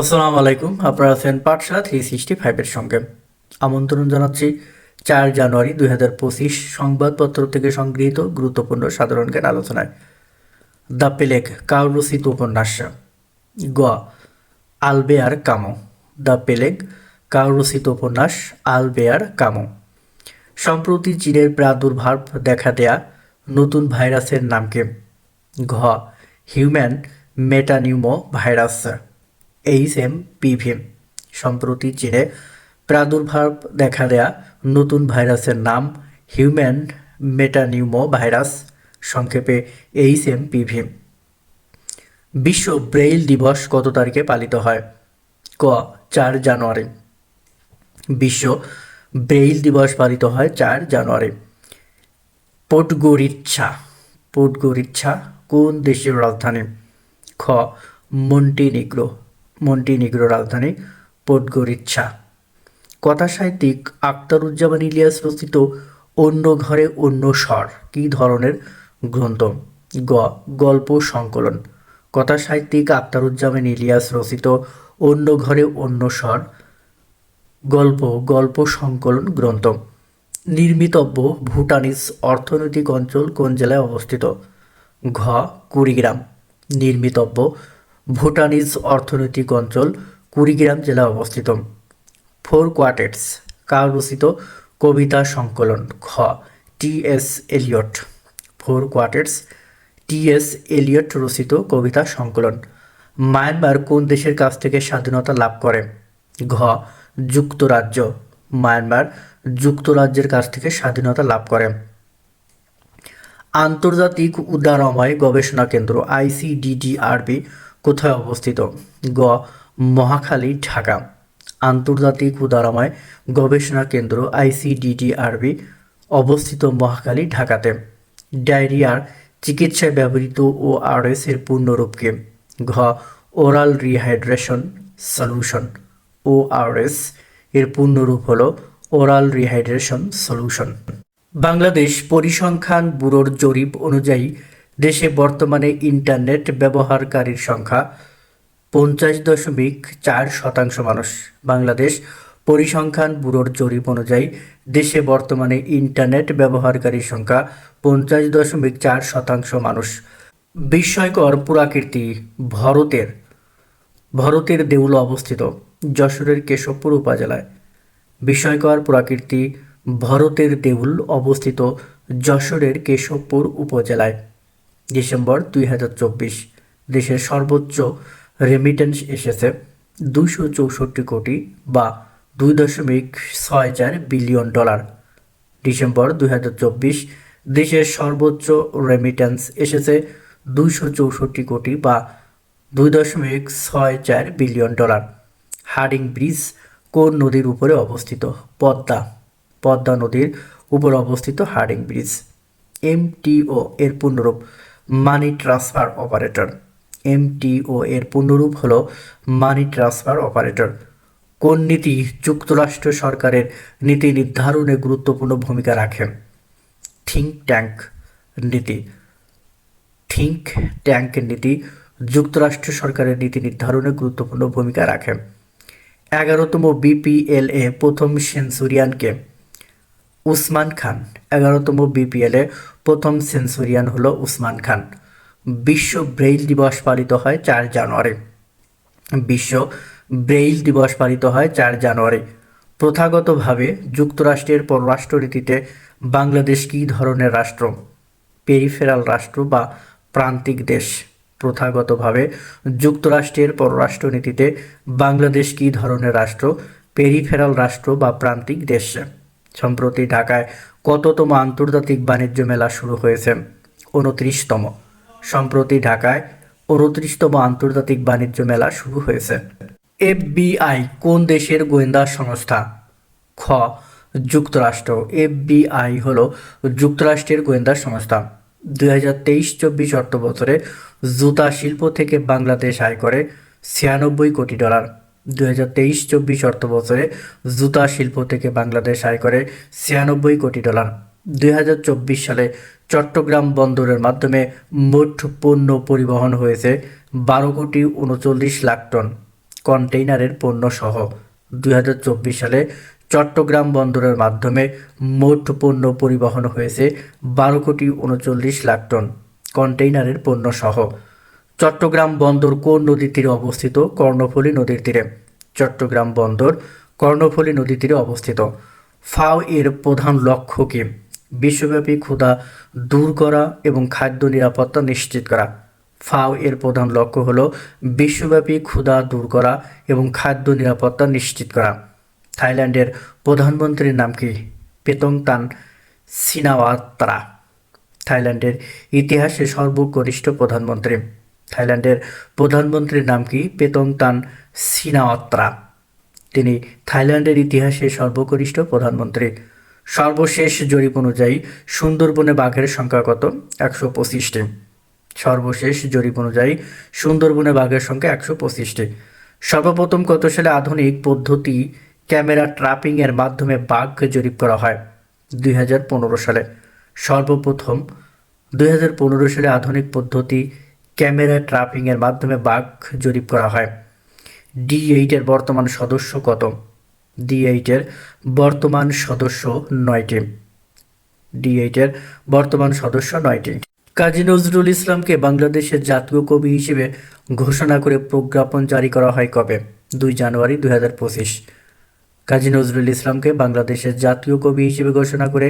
আসসালামু আলাইকুম, আপনারা আছেন পাঠশালা থ্রি সিক্সটি ফাইভের সঙ্গে। আমন্ত্রণ জানাচ্ছি চার জানুয়ারি দুই হাজার পঁচিশ সংবাদপত্র থেকে সংগৃহীত গুরুত্বপূর্ণ সাধারণ জ্ঞান আলোচনায়। দ্য পেলেক কাউরসিত উপন্যাস। গ, আলবেয়ার কামো। দ্য পেলেগ, কাউরসিত উপন্যাস, আলবেয়ার কামো। সম্প্রতি চীনের প্রাদুর্ভাব দেখা দেয়া নতুন ভাইরাসের নামকে। ঘ, human metapneumo virus H M P V সম্প্রতি চীনে প্রাদুর্ভাব দেখা দেয়া নতুন ভাইরাসের নাম হিউম্যান মেটানিউমো ভাইরাস সংক্ষেপে এইচ এম পিভি বিশ্ব ব্রেইল দিবস কত তারিখে পালিত হয়? ক, চার জানুয়ারি। বিশ্ব ব্রেইল দিবস পালিত হয় চার জানুয়ারি। পোটগোরিচ্ছা পোটগোরিচ্ছা কোন দেশের রাজধানী? খ, মন্টিনিগ্রো। মন্টিনিগ্রো রাজধানী পোটগোরিচ্ছা। কথা সাহিত্যিক আখতারুজ্জামান ইলিয়াস রচিত অন্য ঘরে অন্য স্বর, কী ধরনের গ্রন্থ? গ, গল্প সংকলন। কথা সাহিত্যিক আখতারুজ্জামান ইলিয়াস রচিত অন্য ঘরে অন্য স্বর, গল্প গল্প সংকলন গ্রন্থ। নির্মিতব্য ভুটানিস অর্থনৈতিক অঞ্চল কোন জেলায় অবস্থিত? ঘ, কুড়িগ্রাম। নির্মিতব্য ভুটানিস অর্থনৈতিক অঞ্চল কুড়িগ্রাম জেলায় অবস্থিত। ফোর কোয়ার্টেটস কার রচিত কবিতা সংকলন খ T S Eliot. Four quartets, T S Eliot রচিত কবিতা সংকলন। মায়ানমার কোন দেশের কাছ থেকে স্বাধীনতা লাভ করে? ঘ, যুক্তরাজ্য। মায়ানমার যুক্তরাজ্যের কাছ থেকে স্বাধীনতা লাভ করে। আন্তর্জাতিক উদারময় গবেষণা কেন্দ্র আইসিডিডিআরবি কোথায় অবস্থিত? গ. মহাখালী, ঢাকা। আন্তর্জাতিক উদারময় গবেষণা কেন্দ্র আইসিডিডিআরবি অবস্থিত মহাখালী, ঢাকাতে। ডায়রিয়ার চিকিৎসায় ব্যবহৃত ও এর পূর্ণরূপকে। ঘ. Oral rehydration solution. O R S এর পূর্ণরূপ হল ওরাল রিহাইড্রেশন সলিউশন। বাংলাদেশ পরিসংখ্যান ব্যুরোর জরিপ অনুযায়ী দেশে বর্তমানে ইন্টারনেট ব্যবহারকারীর সংখ্যা পঞ্চাশ দশমিক চার শতাংশ মানুষ। বাংলাদেশ পরিসংখ্যান ব্যুরোর জরিপ অনুযায়ী, দেশে বর্তমানে ইন্টারনেট ব্যবহারকারীর সংখ্যা পঞ্চাশ দশমিক চার শতাংশ মানুষ। বিস্ময়কর পুরাকীর্তি ভরতের ভরতের দেউল অবস্থিত যশোরের কেশবপুর উপজেলায়। বিস্ময়কর প্রাকৃতি ভরতের দেউল অবস্থিত যশোরের কেশবপুর উপজেলায়। ডিসেম্বর দুই হাজার চব্বিশ। দেশের সর্বোচ্চ রেমিটেন্স এসেছে দুশো চৌষট্টি কোটি বা দুই দশমিক ছয় চার বিলিয়ন ডলার ডিসেম্বর দুই হাজার চব্বিশ দেশের সর্বোচ্চ রেমিটেন্স এসেছে দুইশো চৌষট্টি কোটি বা দুই দশমিক ছয় চার বিলিয়ন ডলার হার্ডিং ব্রিজ কোন নদীর উপরে অবস্থিত? পদ্মা। পদ্মা নদীর উপর অবস্থিত হার্ডিং ব্রিজ। এমটিও এর পূর্ণরূপ। মানি ট্রান্সফার অপারেটর এমটিও এর পূর্ণরূপ হল মানি ট্রান্সফার অপারেটর কোন নীতি যুক্তরাষ্ট্র সরকারের নীতি নির্ধারণে গুরুত্বপূর্ণ ভূমিকা রাখে? থিঙ্ক ট্যাঙ্ক নীতি। থিঙ্ক ট্যাঙ্ক নীতি যুক্তরাষ্ট্র সরকারের নীতি নির্ধারণে গুরুত্বপূর্ণ ভূমিকা রাখে। এগারোতম বিপিএলএ প্রথম সেঞ্চুরিয়ানকে উসমান খান। এগারোতম বিপিএলে প্রথম সেঞ্চুরিয়ান হলো উসমান খান। বিশ্ব ব্রেইল দিবস পালিত হয় চার জানুয়ারি। বিশ্ব ব্রেইল দিবস পালিত হয় চার জানুয়ারি। প্রথাগতভাবে যুক্তরাষ্ট্রের পররাষ্ট্রনীতিতে বাংলাদেশ কী ধরনের রাষ্ট্র? পেরিফেরাল রাষ্ট্র বা প্রান্তিক দেশ? প্রথাগতভাবে যুক্তরাষ্ট্রের পররাষ্ট্রনীতিতে বাংলাদেশ কী ধরনের রাষ্ট্র? পেরিফেরাল রাষ্ট্র বা প্রান্তিক দেশ? সম্প্রতি ঢাকায় কততম আন্তর্জাতিক বাণিজ্য মেলা শুরু হয়েছে? উনত্রিশতম সম্প্রতি ঢাকায় উনত্রিশতম আন্তর্জাতিক বাণিজ্য মেলা শুরু হয়েছে। এফবিআই কোন দেশের গোয়েন্দা সংস্থা? খ, যুক্তরাষ্ট্র। এফবিআই হল যুক্তরাষ্ট্রের গোয়েন্দা সংস্থা। দুই হাজার তেইশ চব্বিশ অর্থ বছরে জুতা শিল্প থেকে বাংলাদেশ আয় করে ছিয়ানব্বই কোটি ডলার। দুই হাজার তেইশ চব্বিশ জুতা শিল্প থেকে বাংলাদেশ আয় করে ছিয়ানব্বই কোটি ডলার। দুই হাজার চব্বিশ সালে চট্টগ্রাম বন্দরের মাধ্যমে মোট পণ্য পরিবহন হয়েছে বারো কোটি উনচল্লিশ লাখ টন কন্টেইনারের পণ্য সহ। দুই হাজার চব্বিশ সালে চট্টগ্রাম বন্দরের মাধ্যমে মোট পণ্য পরিবহন হয়েছে বারো কোটি উনচল্লিশ লাখ টন কন্টেইনারের পণ্য সহ। চট্টগ্রাম বন্দর কোন নদীর তীরে অবস্থিত? কর্ণফুলী নদীর তীরে। চট্টগ্রাম বন্দর কর্ণফুলী নদীর তীরে অবস্থিত। ফাও এর প্রধান লক্ষ্য কি? বিশ্বব্যাপী ক্ষুধা দূর করা এবং খাদ্য নিরাপত্তা নিশ্চিত করা। ফাও এর প্রধান লক্ষ্য হলো বিশ্বব্যাপী ক্ষুধা দূর করা এবং খাদ্য নিরাপত্তা নিশ্চিত করা। থাইল্যান্ডের প্রধানমন্ত্রীর নাম কি? Paetongtarn Shinawatra. থাইল্যান্ডের ইতিহাসে সর্বকনিষ্ঠ প্রধানমন্ত্রী। থাইল্যান্ডের প্রধানমন্ত্রীর নাম কি? Paetongtarn Shinawatra. তিনি থাইল্যান্ডের ইতিহাসে সর্বকনিষ্ঠ প্রধানমন্ত্রী। সর্বশেষ জরিপ অনুযায়ী সুন্দরবনে বাঘের সংখ্যা কত? একশো পঁচিশটি। সর্বশেষ জরিপ অনুযায়ী সুন্দরবনে বাঘের সংখ্যা একশো পঁচিশটি। সর্বপ্রথম কত সালে আধুনিক পদ্ধতি ক্যামেরা ট্র্যাপিং এর মাধ্যমে বাঘ জরিপ করা হয়? দুই হাজার পনেরো সালে। সর্বপ্রথম দুই হাজার পনেরো সালে আধুনিক পদ্ধতি ক্যামেরা ট্র্যাপিং এর মাধ্যমে বাঘ জরিপ করা হয়। ডি এইটের বর্তমান সদস্য কত? ডি এইটের বর্তমান সদস্য নয়টি। ডি এইটের বর্তমান সদস্য নয়টি। কাজী নজরুল ইসলামকে বাংলাদেশের জাতীয় কবি হিসেবে ঘোষণা করে প্রজ্ঞাপন জারি করা হয় কবে? দুই জানুয়ারি দুই হাজার পঁচিশ। কাজী নজরুল ইসলামকে বাংলাদেশের জাতীয় কবি হিসেবে ঘোষণা করে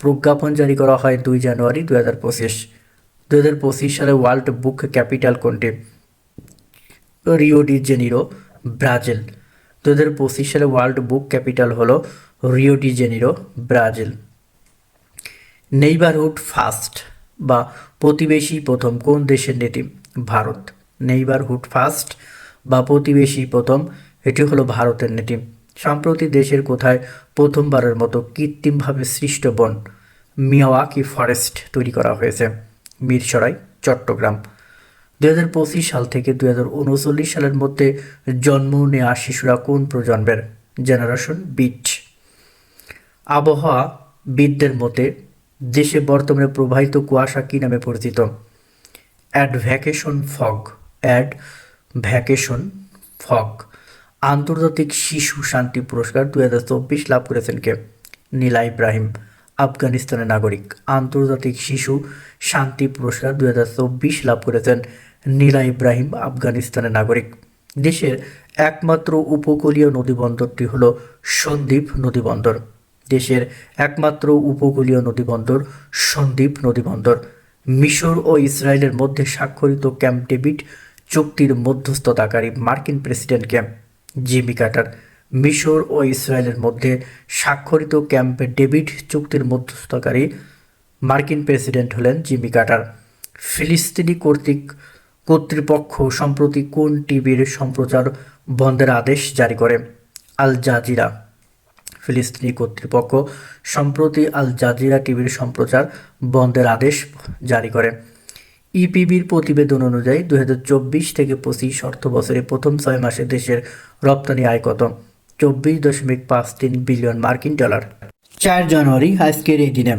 প্রজ্ঞাপন জারি করা হয় দুই জানুয়ারি দুই হাজার পঁচিশ। দুই হাজার পঁচিশ সালে ওয়ার্ল্ড বুক ক্যাপিটাল কোনটি? Rio de Janeiro, Brazil. দু হাজার পঁচিশ সালে ওয়ার্ল্ড বুক ক্যাপিটাল হলো Rio de Janeiro, Brazil. Neighbourhood first বা প্রতিবেশী প্রথম কোন দেশের নীতি ভারত। নেইবারহুড ফার্স্ট বা প্রতিবেশী প্রথম, এটি হলো ভারতের নীতি সম্প্রতি দেশের কোথায় প্রথমবারের মতো কৃত্রিমভাবে সৃষ্ট বন? মিয়াওয়াকি ফরেস্ট তৈরি করা হয়েছে। মিরসরাই, চট্টগ্রাম। দুই হাজার পঁচিশ সাল থেকে দুই হাজার উনচল্লিশ সালের মধ্যে জন্ম নেওয়া শিশুরা কোন প্রজন্মের? জেনারেশন বিট আবহাওয়া বিদদের মতে, দেশে বর্তমানে প্রবাহিত কুয়াশা কী নামে পরিচিত? Advection fog advection fog আন্তর্জাতিক শিশু শান্তি পুরস্কার দু হাজার চব্বিশ লাভ করেছেন কে? নীলা ইব্রাহিম। আফগানিস্তানের নাগরিক। আন্তর্জাতিক শিশু শান্তি পুরস্কার দু হাজার চব্বিশ লাভ করেছেন নীলা ইব্রাহিম, আফগানিস্তানের নাগরিক। দেশের একমাত্র উপকূলীয় নদীবন্দরটি হল সন্দ্বীপ নদীবন্দর। দেশের একমাত্র উপকূলীয় নদীবন্দর সন্দ্বীপ নদীবন্দর। মিশর ও ইসরায়েলের মধ্যে স্বাক্ষরিত ক্যাম্প ডেভিড চুক্তির মধ্যস্থতাকারী মার্কিন প্রেসিডেন্ট ক্যাম্প জিমি কাটার। মিশর ও ইসরায়েলের মধ্যে স্বাক্ষরিত ক্যাম্প ডেভিড চুক্তির মধ্যস্থতাকারী মার্কিন প্রেসিডেন্ট হলেন জিমি কাটার। ফিলিস্তিনি কর্তৃক কর্তৃপক্ষ সম্প্রতি কোন টিভির সম্প্রচার বন্ধের আদেশ জারি করে? Al Jazeera. ফিলিস্তিনি কর্তৃপক্ষ সম্প্রতি আল জাজিরা টিভির সম্প্রচার বন্ধের আদেশ জারি করে। ইপিবির প্রতিবেদন অনুযায়ী দুই হাজার চব্বিশ থেকে পঁচিশ অর্থ বছরে প্রথম ছয় মাসে দেশের রপ্তানি আয় কত? চব্বিশ দশমিক পাঁচ তিন বিলিয়ন মার্কিন ডলার। চার জানুয়ারি আজকের এই দিনে।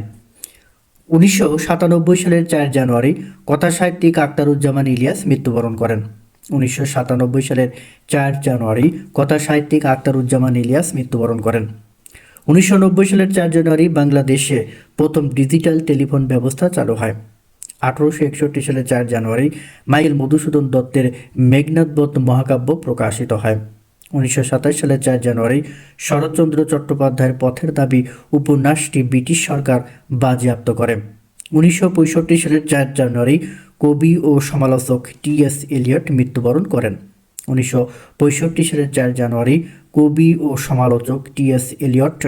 উনিশশো সাতানব্বই সালের চার জানুয়ারি কথা সাহিত্যিক আখতারুজ্জামান ইলিয়াস মৃত্যুবরণ করেন। উনিশশো সাতানব্বই সালের চার জানুয়ারি কথা সাহিত্যিক আখতারুজ্জামান ইলিয়াস মৃত্যুবরণ করেন। উনিশশো নব্বই সালের চার জানুয়ারি বাংলাদেশে প্রথম ডিজিটাল টেলিফোন ব্যবস্থা চালু হয়। আঠারোশো একষট্টি সালের চার জানুয়ারি মাইকেল মধুসূদন দত্তের মেঘনাথ বধ মহাকাব্য প্রকাশিত হয়। উনিশশো সাতাশ সালের চার জানুয়ারি শরৎচন্দ্র চট্টোপাধ্যায়ের পথের দাবি উপন্যাসটি ব্রিটিশ সরকার বাজেয়াপ্ত করে। উনিশশো পঁয়ষট্টি সালের চার জানুয়ারি কবি ও সমালোচক টি এস এলিয়ট মৃত্যুবরণ করেন। উনিশশো পঁয়ষট্টি সালের চার জানুয়ারি কবি ও সমালোচক টি এস এলিয়ট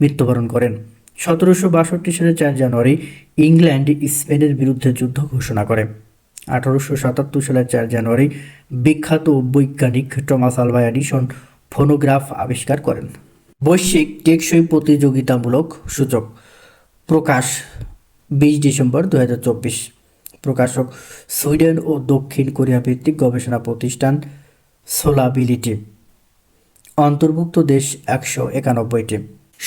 মৃত্যুবরণ করেন। সতেরোশো বাষট্টি সালের চার জানুয়ারি ইংল্যান্ড স্পেনের বিরুদ্ধে যুদ্ধ ঘোষণা করে। আঠারোশো সাতাত্তর সালের চার জানুয়ারি বিখ্যাত বৈজ্ঞানিক টমাস আলভা এডিসন ফোনোগ্রাফ আবিষ্কার করেন। বৈশ্বিক টেকসই প্রতিযোগিতামূলক সূচক প্রকাশ, বিশ ডিসেম্বর দু হাজার চব্বিশ। প্রকাশক সুইডেন ও দক্ষিণ কোরিয়া ভিত্তিক গবেষণা প্রতিষ্ঠান সোলাবিলিটি। অন্তর্ভুক্ত দেশ একশো একানব্বইটি।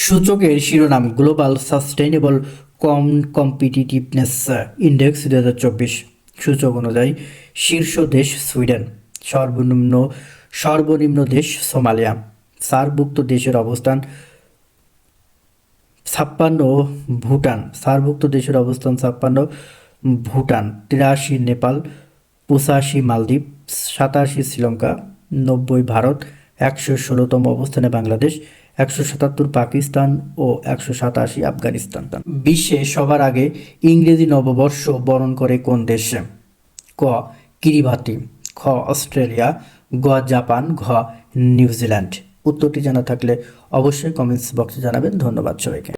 সূচকের শিরোনাম গ্লোবাল সাস্টেইনেবল কম কম্পিটিটিভনেস ইন্ডেক্স দু হাজার চব্বিশ। সূচক অনুযায়ী শীর্ষ দেশ সুইডেন, সর্বনিম্ন সর্বনিম্ন দেশ সোমালিয়া। সার্কভুক্ত দেশের অবস্থান ছাপ্পান্ন ভুটান। সার্কভুক্ত দেশের অবস্থান ছাপ্পান্ন ভুটান, তিরাশি নেপাল, পঁচাশি মালদ্বীপ, সাতাশি শ্রীলঙ্কা, নব্বই ভারত একশো ষোলোতম অবস্থানে বাংলাদেশ, একশো সাতাত্তর পাকিস্তান ও একশো সাতাশি আফগানিস্তান। বিশ্বে সবার আগে ইংরেজি নববর্ষ বরণ করে কোন দেশে? ক কিরিবাতি খ, অস্ট্রেলিয়া, গ, জাপান, ঘ, নিউজিল্যান্ড। উত্তরটি জানা থাকলে অবশ্যই কমেন্টস বক্সে জানাবেন। ধন্যবাদ সবাইকে।